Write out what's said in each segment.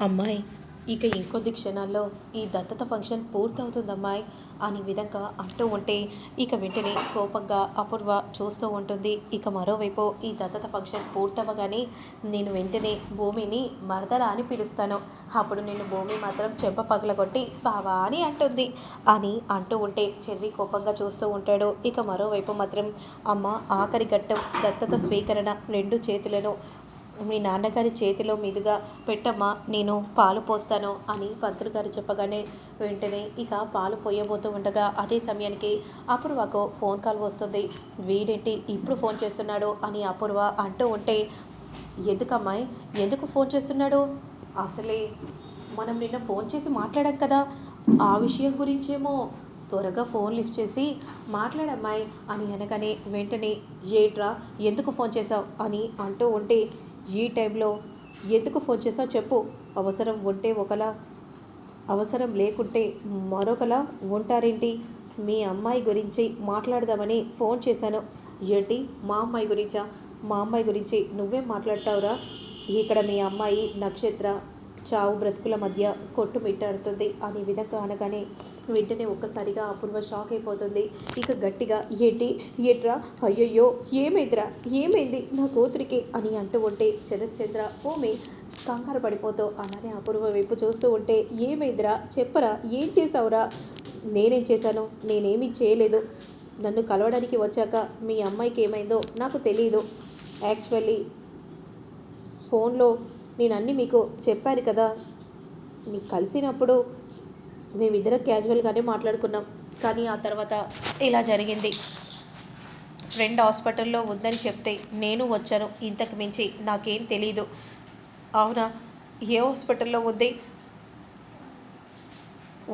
అమ్మాయి ఇక ఇంకొద్ది క్షణాల్లో ఈ దత్తత ఫంక్షన్ పూర్తవుతుందమ్మాయి. అనే విధంగా అంటూ ఉంటే ఇక వెంటనే కోపంగా అపూర్వ చూస్తూ ఉంటుంది. ఇక మరోవైపు ఈ దత్తత ఫంక్షన్ పూర్తవగానే నేను వెంటనే భూమిని మరదల అని పిలుస్తాను. అప్పుడు నేను భూమి మాత్రం చెంప పగలగొట్టి బావా అని అంటుంది. అని అంటూ ఉంటే చెర్రి కోపంగా చూస్తూ ఉంటాడు. ఇక మరోవైపు మాత్రం అమ్మ ఆఖరి ఘట్టం దత్తత స్వీకరణ రెండు చేతులను మీ నాన్నగారి చేతిలో మీదుగా పెట్టమ్మా నేను పాలు పోస్తాను అని పంతులు గారు చెప్పగానే వెంటనే ఇక పాలు పోయబోతూ ఉండగా అదే సమయానికి అపూర్వకు ఫోన్ కాల్ వస్తుంది. వీడేంటి ఇప్పుడు ఫోన్ చేస్తున్నాడు? అని అపూర్వ అంటూ ఉంటే ఎందుకమ్మాయి? ఎందుకు ఫోన్ చేస్తున్నాడు? అసలే మనం నిన్న ఫోన్ చేసి మాట్లాడాం కదా ఆ విషయం గురించేమో త్వరగా ఫోన్ లిఫ్ట్ చేసి మాట్లాడమ్మాయి అని అనగానే వెంటనే ఏట్రా? ఎందుకు ఫోన్ చేసావు అని అంటూ ఉంటే ఈ టైంలో ఎందుకు ఫోన్ చేసావు చెప్పు. అవసరం ఉంటే ఒకలా అవసరం లేకుంటే మరొకలా ఉంటారేంటి? మీ అమ్మాయి గురించి మాట్లాడదామని ఫోన్ చేశాను. ఏంటి? మా అమ్మాయి గురించా? మా అమ్మాయి గురించి నువ్వే మాట్లాడతావురా? ఇక్కడ మీ అమ్మాయి నక్షత్ర చావు బ్రతుకుల మధ్య కొట్టుమిట్టాడుతుంది అనే విధంగా అనగానే వెంటనే ఒక్కసారిగా అపూర్వ షాక్ అయిపోతుంది. ఇక గట్టిగా ఏంటి? ఏట్రా? అయ్యయ్యో! ఏమైందిరా? ఏమైంది? నా కూతురికి అని అంటూ ఉంటే శరత్ చంద్ర భూమి కంగారు పడిపోతూ అలానే అపూర్వ వైపు చూస్తూ ఉంటే ఏమైందిరా? చెప్పరా? ఏం చేసావురా నేనేం చేశాను? నేనేమీ చేయలేదు. నన్ను కలవడానికి వచ్చాక మీ అమ్మాయికి ఏమైందో నాకు తెలియదు యాక్చువల్లీ ఫోన్లో నేను అన్నీ మీకు చెప్పాను కదా. మీకు కలిసినప్పుడు మేమిద్దరం క్యాజువల్గానే మాట్లాడుకున్నాం. కానీ ఆ తర్వాత ఇలా జరిగింది. ఫ్రెండ్ హాస్పిటల్లో ఉందని చెప్తే నేను వచ్చాను. ఇంతకు మించి నాకేం తెలీదు. అవునా? ఏ హాస్పిటల్లో ఉంది?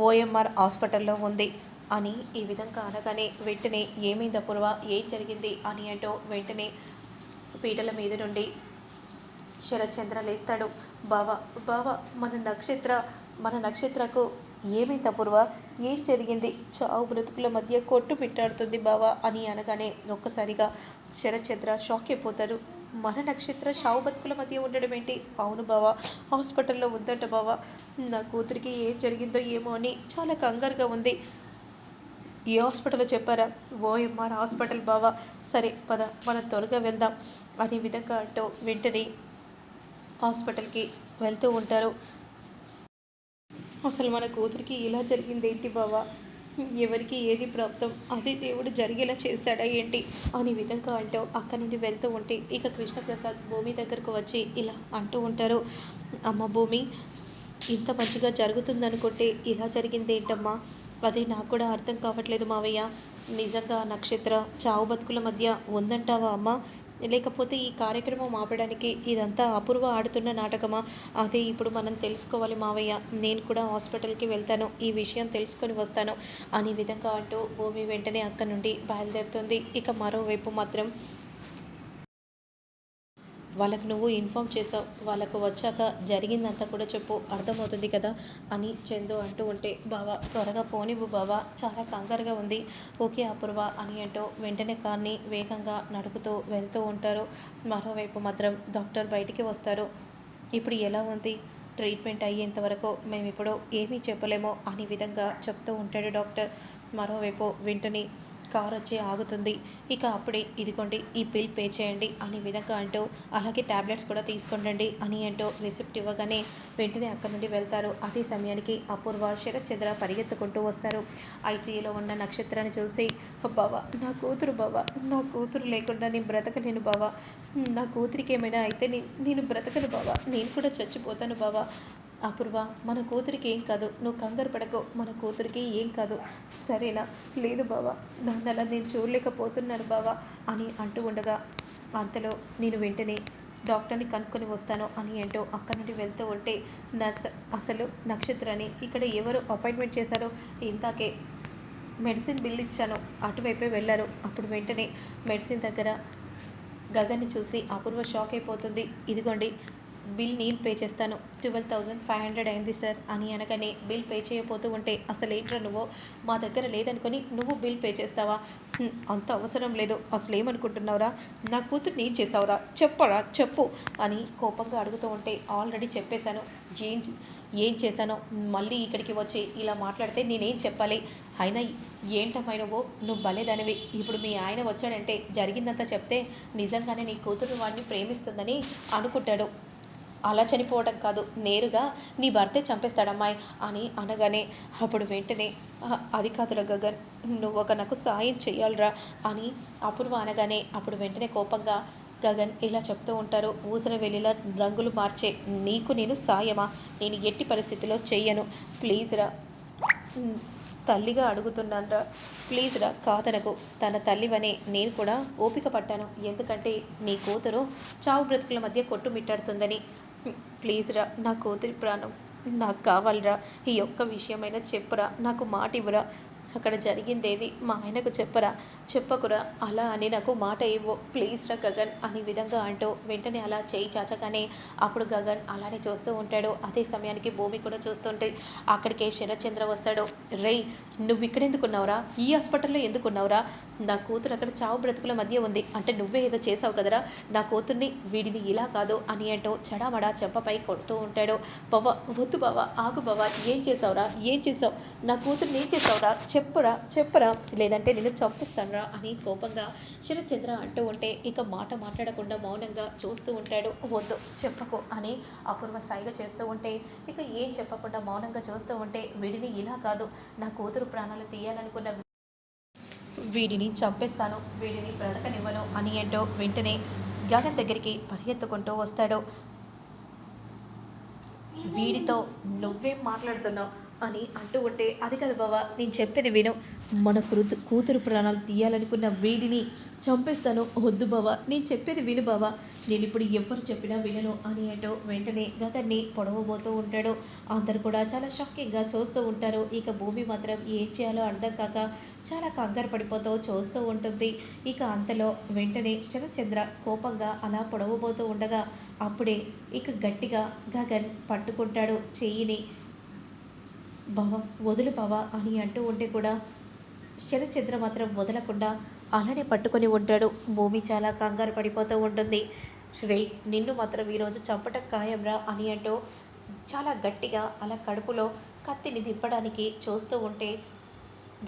ఓఎంఆర్ హాస్పిటల్లో ఉంది అని ఈ విధంగా అనగానే వెంటనే ఏమైంది అపూర్వ ఏం జరిగింది? అని అంటూ వెంటనే పీటల మీద నుండి శరచంద్ర లేస్తాడు బావా బావ మన నక్షత్ర మన నక్షత్రకు ఏమైంది అపూర్వ ఏం జరిగింది? చావు బ్రతుకుల మధ్య కొట్టు పెట్టాడుతుంది బావా అని అనగానే ఒక్కసారిగా శరచంద్ర షాక్ అయిపోతారు మన నక్షత్ర షావు బతుకుల మధ్య ఉండడం ఏంటి? అవును బావా హాస్పిటల్లో ఉందట బావా. నా కూతురికి ఏం జరిగిందో ఏమో అని చాలా కంగారుగా ఉంది. ఏ హాస్పిటల్లో చెప్పారా? ఓఎంఆర్ హాస్పిటల్ బావా. సరే పద మనం త్వరగా వెళ్దాం. అనే విధంగా అంటూ వెంటనే హాస్పిటల్కి వెళ్తూ ఉంటారు. అసలు మన కూతురికి ఇలా జరిగింది ఏంటి బావా? ఎవరికి ఏది ప్రాప్తం? అదే దేవుడు జరిగేలా చేస్తాడా ఏంటి? అని విధంగా అంటూ అక్కడి నుండి వెళ్తూ ఉంటే ఇక కృష్ణప్రసాద్ భూమి దగ్గరకు వచ్చి ఇలా అంటూ ఉంటారు. అమ్మ భూమి ఇంత మంచిగా జరుగుతుందనుకుంటే ఇలా జరిగింది ఏంటమ్మా అది నాకు కూడా అర్థం కావట్లేదు మావయ్య. నిజంగా నక్షత్ర చావు బతుకుల మధ్య ఉందంటావా అమ్మ? లేకపోతే ఈ కార్యక్రమం ఆపడానికి ఇదంతా అపూర్వ ఆడుతున్న నాటకమా? అదే ఇప్పుడు మనం తెలుసుకోవాలి మావయ్య. నేను కూడా హాస్పిటల్కి వెళ్తాను. ఈ విషయం తెలుసుకొని వస్తాను అనే విధంగా అంటూ భూమి వెంటనే అక్కడి నుండి బయలుదేరుతుంది. ఇక మరోవైపు మాత్రం వాళ్ళకు నువ్వు ఇన్ఫామ్ చేసావు వాళ్ళకు వచ్చాక జరిగిందంతా కూడా చెప్పు అర్థమవుతుంది కదా అని చందు అంటూ ఉంటే బావా త్వరగా పోనివ్వు బావా చాలా కంగారుగా ఉంది. ఓకే అపూర్వ అని అంటూ వెంటనే కార్ని వేగంగా నడుపుతూ వెళ్తూ ఉంటారు. మరోవైపు మాత్రం డాక్టర్ బయటికి వస్తారు. ఇప్పుడు ఎలా ఉంది? ట్రీట్మెంట్ అయ్యేంత వరకు మేము ఇప్పుడు ఏమీ చెప్పలేమో అనే విధంగా చెప్తూ ఉంటాడు డాక్టర్. మరోవైపు వెంటనే కార్ వచ్చి ఆగుతుంది. ఇక అప్పుడే ఇదిగోండి ఈ బిల్ పే చేయండి అనే విధంగా అంటూ అలాగే ట్యాబ్లెట్స్ కూడా తీసుకోండి అని అంటూ రిసిప్ట్ ఇవ్వగానే వెంటనే అక్కడి నుండి వెళ్తారు. అదే సమయానికి అపూర్వ శరత్ పరిగెత్తుకుంటూ వస్తారు. ఐసీయూలో ఉన్న నక్షత్రాన్ని చూసి బావా నా కూతురు బావా నా కూతురు లేకుండా నేను బ్రతకలేను బావా. నా కూతురికి ఏమైనా అయితే నేను బ్రతకను బావా. నేను కూడా చచ్చిపోతాను బావా. అపూర్వ మన కూతురికి ఏం కాదు. నువ్వు కంగారు పడకు మన కూతురికి ఏం కాదు. సరేనా? లేదు బావా. దాన్ని అలా నేను చూడలేకపోతున్నాను బావా అని అంటూ ఉండగా అంతలో నేను వెంటనే డాక్టర్ని కనుక్కొని వస్తాను అని అంటూ అక్కడి నుండి వెళ్తూ ఉంటే నర్స్ అసలు నక్షత్రాన్ని ఇక్కడ ఎవరు అపాయింట్మెంట్ చేశారో? ఇంతాకే మెడిసిన్ బిల్ ఇచ్చాను. అటువైపే వెళ్ళారు. అప్పుడు వెంటనే మెడిసిన్ దగ్గర గగన్ని చూసి అపూర్వ షాక్ అయిపోతుంది. ఇదిగోండి బిల్ నేను పే చేస్తాను. ట్వెల్వ్ థౌజండ్ ఫైవ్ హండ్రెడ్ అయింది సార్ అని అనగానే బిల్ పే చేయబోతూ ఉంటే అసలు ఏంట్రా నువ్వు? మా దగ్గర లేదనుకొని నువ్వు బిల్ పే చేస్తావా? అంత అవసరం లేదు. అసలు ఏమనుకుంటున్నావురా నా కూతుర్ని నేను చేసావురా చెప్పరా? చెప్పు అని కోపంగా అడుగుతూ ఉంటే ఆల్రెడీ చెప్పేశాను. ఏం ఏం చేశానో? మళ్ళీ ఇక్కడికి వచ్చి ఇలా మాట్లాడితే నేనేం చెప్పాలి? అయినా ఏంటమైనవో నువ్వు? నువ్వు భలేదానివి. ఇప్పుడు మీ ఆయన వచ్చాడంటే జరిగిందంతా చెప్తే నిజంగానే నీ కూతురు వాడిని ప్రేమిస్తుందని అనుకుంటాడు. అలా చనిపోవడం కాదు నేరుగా నీ భర్తే చంపేస్తాడమ్మాయి అని అనగానే అప్పుడు వెంటనే అది కాదురా గగన్ నువ్వు ఒక నాకు సాయం చేయాలిరా అని అపూర్వ అనగానే అప్పుడు వెంటనే కోపంగా గగన్ ఇలా చెప్తూ ఉంటారు ఊసర వెళ్ళిలా రంగులు మార్చే నీకు నేను సాయమా? నేను ఎట్టి పరిస్థితిలో చెయ్యను. ప్లీజ్ రా తల్లిగా అడుగుతున్నానరా. ప్లీజ్ రా కాదనకు. తన తల్లివనే నేను కూడా ఓపిక పట్టాను. ఎందుకంటే నీ కూతురు చావు బ్రతుకుల మధ్య కొట్టుమిట్టాడుతుందని ప్లీజ్ రా నా కూతురి ప్రాణం నాకు కావాలిరా. ఈ ఒక్క విషయమైనా చెప్పురా నాకు మాట ఇవ్వరా అక్కడ జరిగిందేది? మా ఆయనకు చెప్పరా? చెప్పకురా. అలా అని నాకు మాట ఇవ్వు. ప్లీజ్ రా గగన్ అనే విధంగా అంటూ వెంటనే అలా చేయి చాచగానే అప్పుడు గగన్ అలానే చూస్తూ ఉంటాడు. అదే సమయానికి భూమి కూడా చూస్తుంటే అక్కడికే శరత్చంద్ర వస్తాడు. రేయ్ నువ్వు ఇక్కడ ఎందుకున్నావురా ఈ హాస్పిటల్లో ఎందుకున్నావురా? నా కూతురు అక్కడ చావు బ్రతుకుల మధ్య ఉంది. అంటే నువ్వే ఏదో చేసావు కదరా? నా కూతుర్ని వీడిని ఇలా కాదు అని అంటూ చడామడా చెంపపై కొడుతూ ఉంటాడు. బావ వద్దు బావ ఆగు బావ ఏం చేసావురా ఏం చేసావు నా కూతుర్ని ఏం చేసావురా చెప్పురా చెప్పురా? లేదంటే నేను చంపిస్తానురా అని కోపంగా శరత్చంద్ర అంటూ ఉంటే ఇక మాట మాట్లాడకుండా మౌనంగా చూస్తూ ఉంటాడు. వద్దు చెప్పకు అని అపూర్వ సాయిగా చేస్తూ ఉంటే ఇక ఏం చెప్పకుండా మౌనంగా చూస్తూ ఉంటే వీడిని ఇలా కాదు నా కూతురు ప్రాణాలు తీయాలనుకున్న వీడిని చంపేస్తాను వీడిని బ్రతకనివ్వను అని ఏంటో వెంటనే గగన్ దగ్గరికి పరిగెత్తుకుంటూ వస్తాడు. వీడితో నువ్వేం మాట్లాడుతున్నావు? అని అంటూ ఉంటే అది కదా బావా నేను చెప్పేది విను. మన కూతు కూతురు ప్రాణాలు తీయాలనుకున్న వీడిని చంపేస్తాను. వద్దు బావా నేను చెప్పేది విను బావా. నేను ఇప్పుడు ఎవరు చెప్పినా వినను అని అంటూ వెంటనే గగన్ని పొడవబోతూ ఉంటాడు. అందరు కూడా చాలా షాకింగ్గా చూస్తూ ఉంటారు. ఇక భూమి మాత్రం ఏం చేయాలో అర్థం కాక చాలా కంగారు పడిపోతూ చూస్తూ ఉంటుంది. ఇక అంతలో వెంటనే శరచంద్ర కోపంగా అలా పొడవబోతూ ఉండగా అప్పుడే ఇక గట్టిగా గగన్ పట్టుకుంటాడు. చెయ్యిని బావ వదులు భవ అని అంటూ ఉంటే కూడా శరచంద్ర మాత్రం వదలకుండా అలానే పట్టుకొని ఉంటాడు. భూమి చాలా కంగారు పడిపోతూ ఉంటుంది. శ్రీ నిన్ను మాత్రం ఈరోజు చంపటం ఖాయంరా అని అంటూ చాలా గట్టిగా అలా కడుపులో కత్తిని దింపడానికి చూస్తూ ఉంటే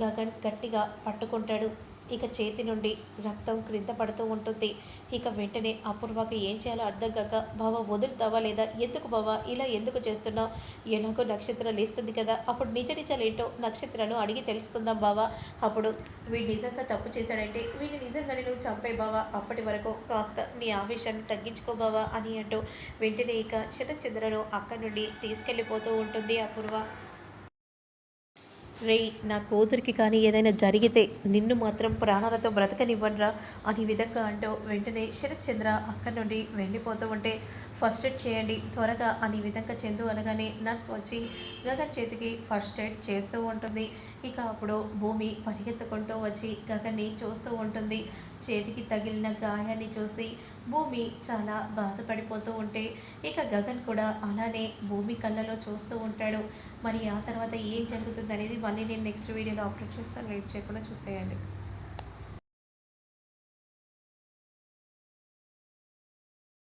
గగన్ గట్టిగా పట్టుకుంటాడు. ఇక చేతి నుండి రక్తం క్రింద పడుతూ ఉంటుంది. ఇక వెంటనే అపూర్వకి ఏం చేయాలో అర్థం కాక బావ వదులుతావా లేదా? ఎందుకు బావా? ఇలా ఎందుకు చేస్తున్నావు? ఎలాగో నక్షత్రం లేస్తుంది కదా. అప్పుడు నిజ నిజాలేంటో నక్షత్రాలు అడిగి తెలుసుకుందాం బావా. అప్పుడు వీడు నిజంగా తప్పు చేశాడంటే వీడిని నిజంగానే నువ్వు చంపే బావా. అప్పటి వరకు కాస్త నీ ఆవేశాన్ని తగ్గించుకో బావా అని అంటూ వెంటనే ఇక శరత్చంద్రను అక్కడి నుండి తీసుకెళ్ళిపోతూ ఉంటుంది అపూర్వ రేయ్ నా కూతురికి కానీ ఏదైనా జరిగితే నిన్ను మాత్రం ప్రాణాలతో బ్రతకనివ్వనరా అని విధంగా అంటూ వెంటనే శరత్చంద్ర అక్కడి నుండి వెళ్ళిపోతూ ఉంటే ఫస్ట్ ఎయిడ్ చేయండి త్వరగా అని విధంగా చందు అనగానే నర్స్ వచ్చి గగన్ చేతికి ఫస్ట్ ఎయిడ్ చేస్తూ ఉంటుంది. ఇక అప్పుడు భూమి పరిగెత్తుకుంటూ వచ్చి గగన్ని చూస్తూ ఉంటుంది. చేతికి తగిలిన గాయాన్ని చూసి భూమి చాలా బాధపడిపోతూ ఉంటే ఇక గగన్ కూడా అలానే భూమి కళ్ళలో చూస్తూ ఉంటాడు. మరి ఆ తర్వాత ఏం జరుగుతుంది అనేది మళ్ళీ నేను నెక్స్ట్ వీడియోలో అప్లోడ్ చేస్తాను. లైట్ చేయకుండా చూసేయండి.